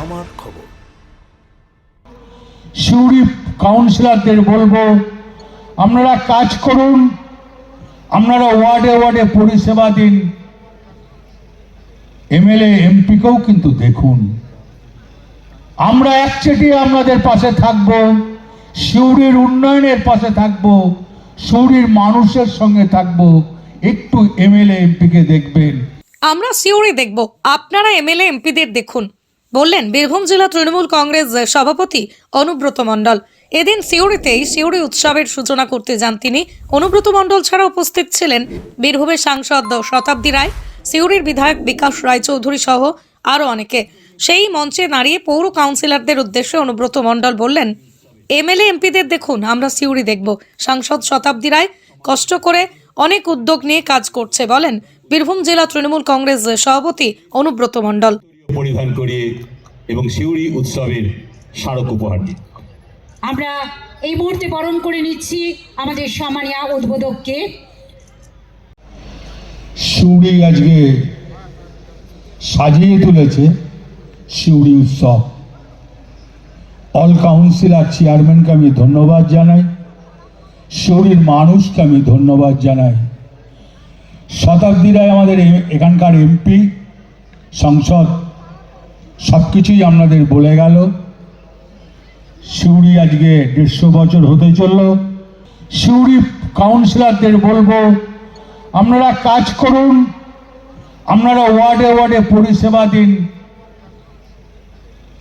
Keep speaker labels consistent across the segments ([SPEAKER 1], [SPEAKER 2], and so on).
[SPEAKER 1] আমার খবর।
[SPEAKER 2] সিউড়ি কাউন্সিলরদের বলব আপনারা কাজ করুন আপনারা ওয়ার্ডে ওয়ার্ডে পরিষেবা দিন। এমএলএ এমপিকেও কিন্তু দেখুন। আমরা একচেটি আপনাদের পাশে থাকব সিউড়ির উন্নয়নের পাশে থাকব সিউড়ির মানুষের সঙ্গে থাকব। একটু এমএলএ এমপিকে দেখবেন।
[SPEAKER 3] আমরা সিওরি দেখব আপনারা এমএলএ এমপিদের দেখুন। বললেন, বীরভূম জেলা তৃণমূল কংগ্রেস সভাপতি অনুব্রত মণ্ডল। এদিন সিউড়িতেই সিউড়ি উৎসবের সূচনা করতে যান তিনি। অনুব্রত মণ্ডল ছাড়া উপস্থিত ছিলেন বীরভূমের সাংসদ শতাব্দী রায় সিওড়ির বিধায়ক বিকাশ রায়চৌধুরী সহ আরও অনেকে। সেই মঞ্চে দাঁড়িয়ে পৌর কাউন্সিলরদের উদ্দেশ্যে অনুব্রত মণ্ডল বললেন, এমএলএ, এমপিদের দেখুন, আমরা সিউড়ি দেখব। সাংসদ শতাব্দী রায় কষ্ট করে অনেক উদ্যোগ নিয়ে কাজ করছে, বলেন বীরভূম জেলা তৃণমূল কংগ্রেস সভাপতি অনুব্রত মণ্ডল।
[SPEAKER 4] পরিধান করিয়ে এবং শিউরি উৎসবের স্মারক উপহার দিই।
[SPEAKER 5] আমরা এই মুহূর্তে বরণ করে নিচ্ছি আমাদের সম্মানীয় উদ্বোধককে।
[SPEAKER 2] সিউড়ি আজকে সাজিয়ে তুলেছে সিউড়ি উৎসব। অল কাউন্সিল আর চেয়ারম্যানকে আমি ধন্যবাদ জানাই সিউড়ির মানুষকে আমি ধন্যবাদ জানাই। শতাব্দী রায় আমাদের এ- এখানকার এমপি সংসদ সব কিছুই আপনাদের বলে গেল। সিউড়ি আজকে দেড়শো বছর হতে চলল। সিউড়ি কাউন্সিলরদের বলব, আপনারা কাজ করুন, আপনারা ওয়ার্ডে ওয়ার্ডে পরিষেবা দিন।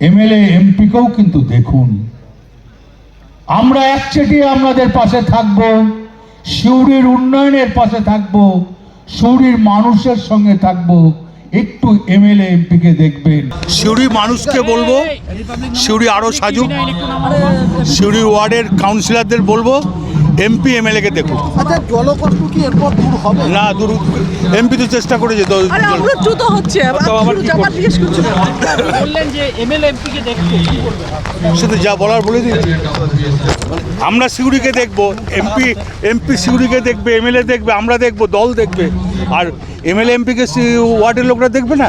[SPEAKER 2] এমএলএ, এমপিকেও কিন্তু দেখুন। আমরা একচেটি আপনাদের পাশে থাকব, সিউড়ির উন্নয়নের পাশে থাকব, সিউড়ির মানুষের সঙ্গে থাকব। একটু এমএলএ এমপিকে দেখবেন।
[SPEAKER 1] সিউড়ি মানুষকে বলব সিউড়ি আরও সাজুক সিউড়ি ওয়ার্ডের কাউন্সিলরদের বলব এমপি এমএলএকে দেখুন।
[SPEAKER 6] আচ্ছা জলকষ্ট কি এরপর দূর হবে?
[SPEAKER 1] না দূর এমপি তো চেষ্টা করেছে তো
[SPEAKER 6] আরে আমরা দ্রুত হচ্ছে
[SPEAKER 1] তো আবার
[SPEAKER 6] জিজ্ঞেস
[SPEAKER 7] বললেন যে এমএলএ এমপিকে দেখতে কি করবেন
[SPEAKER 1] সে তো যা বলার বলে দিয়েছি আমরা সিউড়িকে দেখব এমপি এমপি সিউড়িকে দেখবে এমএলএ দেখবে আমরা দেখব দল দেখবে। আর এমএলএ এমপিকে ওয়ার্ডের লোকরা দেখবে না?